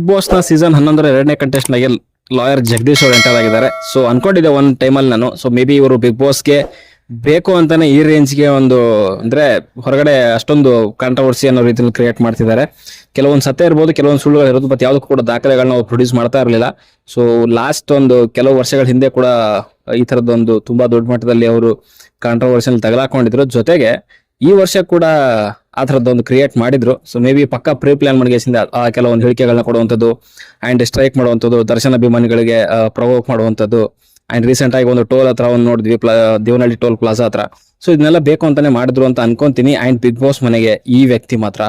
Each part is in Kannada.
ಬಿಗ್ ಬಾಸ್ನ ಸೀಸನ್ ಹನ್ನೊಂದರ ಎರಡನೇ ಕಂಟೆಸ್ಟ್ ನಾಗೆ ಲಾಯರ್ ಜಗದೀಶ್ ಅವರು ಎಂಟರ್ ಆಗಿದ್ದಾರೆ. ಸೊ ಅನ್ಕೊಂಡಿದ್ದೆ ಒಂದ್ ಟೈಮಲ್ಲಿ ನಾನು. ಸೊ ಮೇ ಬಿ ಇವರು ಬಿಗ್ ಬಾಸ್ಗೆ ಬೇಕು ಅಂತಾನೆ ಈ ರೇಂಜ್ಗೆ ಒಂದು, ಅಂದ್ರೆ ಹೊರಗಡೆ ಅಷ್ಟೊಂದು ಕಾಂಟ್ರವರ್ಸಿ ಅನ್ನೋ ರೀತಿಯಲ್ಲಿ ಕ್ರಿಯೇಟ್ ಮಾಡ್ತಿದ್ದಾರೆ. ಕೆಲವೊಂದು ಸತ್ಯ ಇರ್ಬೋದು, ಕೆಲವೊಂದು ಸುಳ್ಳುಗಳು ಇರೋದು ಬಟ್ ಯಾವುದಕ್ಕೂ ಕೂಡ ದಾಖಲೆಗಳನ್ನ ಅವ್ರು ಪ್ರೊಡ್ಯೂಸ್ ಮಾಡ್ತಾ ಇರಲಿಲ್ಲ. ಸೊ ಲಾಸ್ಟ್ ಒಂದು ಕೆಲವು ವರ್ಷಗಳ ಹಿಂದೆ ಕೂಡ ಈ ತರದೊಂದು ತುಂಬಾ ದೊಡ್ಡ ಮಟ್ಟದಲ್ಲಿ ಅವರು ಕಾಂಟ್ರವರ್ಸಿಯಲ್ಲಿ ತಗಲಾಕೊಂಡಿದ್ರು. ಜೊತೆಗೆ ಈ ವರ್ಷ ಕೂಡ ಆ ಥರದ್ದೊಂದು ಕ್ರಿಯೇಟ್ ಮಾಡಿದ್ರು. ಸೊ ಮೇ ಬಿ ಪಕ್ಕ ಪ್ರೀ ಪ್ಲಾನ್ ಮಾಡಿಗೆಸಿಂದ ಆ ಕೆಲವೊಂದು ಹೇಳಿಕೆಗಳನ್ನ ಕೊಡುವಂಥದ್ದು ಆ್ಯಂಡ್ ಸ್ಟ್ರೈಕ್ ಮಾಡುವಂಥದ್ದು, ದರ್ಶನ ಅಭಿಮಾನಿಗಳಿಗೆ ಪ್ರವೋಕ್ ಮಾಡುವಂಥದ್ದು ಆ್ಯಂಡ್ ರೀಸೆಂಟ್ ಆಗಿ ಒಂದು ಟೋಲ್ ಹತ್ರ ಒಂದು ನೋಡಿದ್ವಿ, ಪ್ಲಾ, ದೇವನಹಳ್ಳಿ ಟೋಲ್ ಪ್ಲಾಜಾ ಹತ್ರ. ಸೊ ಇದನ್ನೆಲ್ಲ ಬೇಕು ಅಂತಾನೆ ಮಾಡಿದ್ರು ಅಂತ ಅನ್ಕೊಂತೀನಿ. ಆ್ಯಂಡ್ ಬಿಗ್ ಬಾಸ್ ಮನೆಗೆ ಈ ವ್ಯಕ್ತಿ ಮಾತ್ರ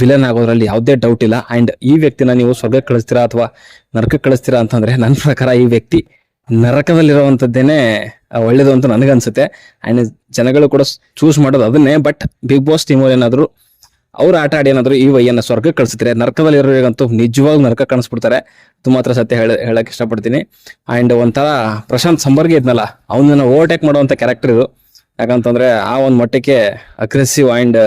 ವಿಲನ್ ಆಗೋದ್ರಲ್ಲಿ ಯಾವುದೇ ಡೌಟ್ ಇಲ್ಲ. ಆ್ಯಂಡ್ ಈ ವ್ಯಕ್ತಿನ ನೀವು ಸ್ವರ್ಗಕ್ಕೆ ಕಳಿಸ್ತೀರಾ ಅಥವಾ ನರಕಕ್ಕೆ ಕಳಿಸ್ತೀರಾ ಅಂತಂದ್ರೆ ನನ್ನ ಪ್ರಕಾರ ಈ ವ್ಯಕ್ತಿ ನರಕದಲ್ಲಿರುವಂಥದ್ದೇನೆ ಒಳ್ಳೇದು ಅಂತ ನನಗನ್ಸುತ್ತೆ. ಆ್ಯಂಡ್ ಜನಗಳು ಕೂಡ ಚೂಸ್ ಮಾಡೋದು ಅದನ್ನೇ ಬಟ್ ಬಿಗ್ ಬಾಸ್ ಟೀಮ್ ಏನಾದರೂ ಅವ್ರು ಆಟ ಆಡಿ ಏನಾದರೂ ಈ ವೈಯನ್ನು ಸ್ವರ್ಗಕ್ಕೆ ಕಳಿಸ್ತಾರೆ ನರಕದಲ್ಲಿರೋರಿಗಂತೂ ನಿಜವಾಗ್ಲೂ ನರಕ ಕಾಣಿಸ್ಬಿಡ್ತಾರೆ. ತುಂಬ ಹತ್ರ ಸತ್ಯ ಹೇಳ ಹೇಳಕ್ಕೆ ಇಷ್ಟಪಡ್ತೀನಿ. ಆ್ಯಂಡ್ ಒಂಥರ ಪ್ರಶಾಂತ್ ಸಂಬರ್ಗೆ ಇದ್ನಲ್ಲ, ಅವನನ್ನು ಓವರ್ಟೇಕ್ ಮಾಡುವಂಥ ಕ್ಯಾರೆಕ್ಟರ್ ಇದು. ಯಾಕಂತಂದ್ರೆ ಆ ಒಂದು ಮಟ್ಟಕ್ಕೆ ಅಗ್ರೆಸಿವ್ ಆ್ಯಂಡ್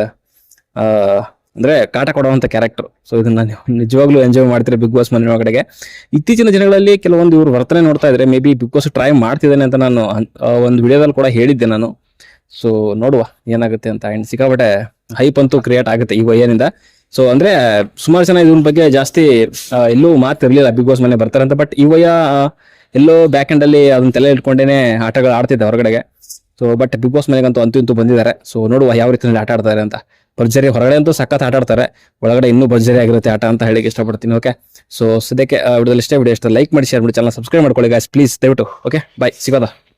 ಅಂದ್ರೆ ಕಾಟ ಕೊಡುವಂತ ಕ್ಯಾರೆಕ್ಟರ್ ಸೊ ಇದನ್ನ ನೀವು ನಿಜವಾಗ್ಲೂ ಎಂಜಾಯ್ ಮಾಡ್ತೀರಿ ಬಿಗ್ ಬಾಸ್ ಮನೆ ಒಳಗಡೆಗೆ ಇತ್ತೀಚಿನ ದಿನಗಳಲ್ಲಿ ಕೆಲವೊಂದು ಇವರು ವರ್ತನೆ ನೋಡ್ತಾ ಇದ್ರೆ maybe Bigg Boss try ಮಾಡ್ತಿದ್ದೇನೆ ಅಂತ ನಾನು ಒಂದು ವಿಡಿಯೋದಲ್ಲಿ ಕೂಡ ಹೇಳಿದ್ದೆ ನಾನು. ಸೊ ನೋಡುವ ಏನಾಗುತ್ತೆ ಅಂತ. ಅಂಡ್ ಸಿಕ್ಕಾಪಟ್ಟೆ ಹೈಪ್ ಅಂತೂ ಕ್ರಿಯೇಟ್ ಆಗುತ್ತೆ ಈ ವಯ್ಯನಿಂದ ಸೊ ಅಂದ್ರೆ ಸುಮಾರು ಜನ ಇದ್ರ ಬಗ್ಗೆ ಜಾಸ್ತಿ ಎಲ್ಲೂ ಮಾತಿರ್ಲಿಲ್ಲ ಬಿಗ್ ಬಾಸ್ ಮನೆ ಬರ್ತಾರೆ ಅಂತ. ಬಟ್ ಈ ವಯ್ಯ ಎಲ್ಲೋ ಬ್ಯಾಕ್ ಎಂಡ್ ಅಲ್ಲಿ ಅದನ್ನ ತಲೆ ಇಟ್ಕೊಂಡೇನೆ ಆಟಗಳು ಆಡ್ತಿದ್ದೆ ಹೊರಗಡೆಗೆ. ಸೊ ಬಟ್ ಬಿಗ್ ಬಾಸ್ ಮನೆಗಂತೂ ಅಂತೂ ಇಂತೂ ಬಂದಿದ್ದಾರೆ. ಸೊ ನೋಡುವ ಯಾವ ರೀತಿಯಲ್ಲಿ ಆಟ ಆಡ್ತಾರೆ ಅಂತ. ಭರ್ಜರಿ ಹೊರಗಡೆ ಅಂತೂ ಸಖತ್ ಆಟ ಆಡ್ತಾರೆ. ಒಳಗಡೆ ಇನ್ನೂ ಭರ್ಜರಿ ಆಗಿರುತ್ತೆ ಆಟ ಅಂತ ಹೇಳಿಕ್ಕೆ ಇಷ್ಟಪಡ್ತೀನಿ ಓಕೆ ಸೊ ಸದ್ಯಕ್ಕೆ ವಿಡಿಯೋದಲ್ಲಿ ಇಷ್ಟೇ, ವಿಡಿಯೋ ಇಷ್ಟ ಲೈಕ್ ಮಾಡಿ ಶೇರ್ ಮಾಡಿ ಚಾನಲ್ ಸಬ್ಸ್ಕ್ರೈಬ್ ಮಾಡ್ಕೊಳ್ಳಿ ಗಾಯ್ಸ್ ಪ್ಲೀಸ್ ದಯವಿಟ್ಟು ಓಕೆ ಬಾಯ್ ಸಿಗೋದಾ?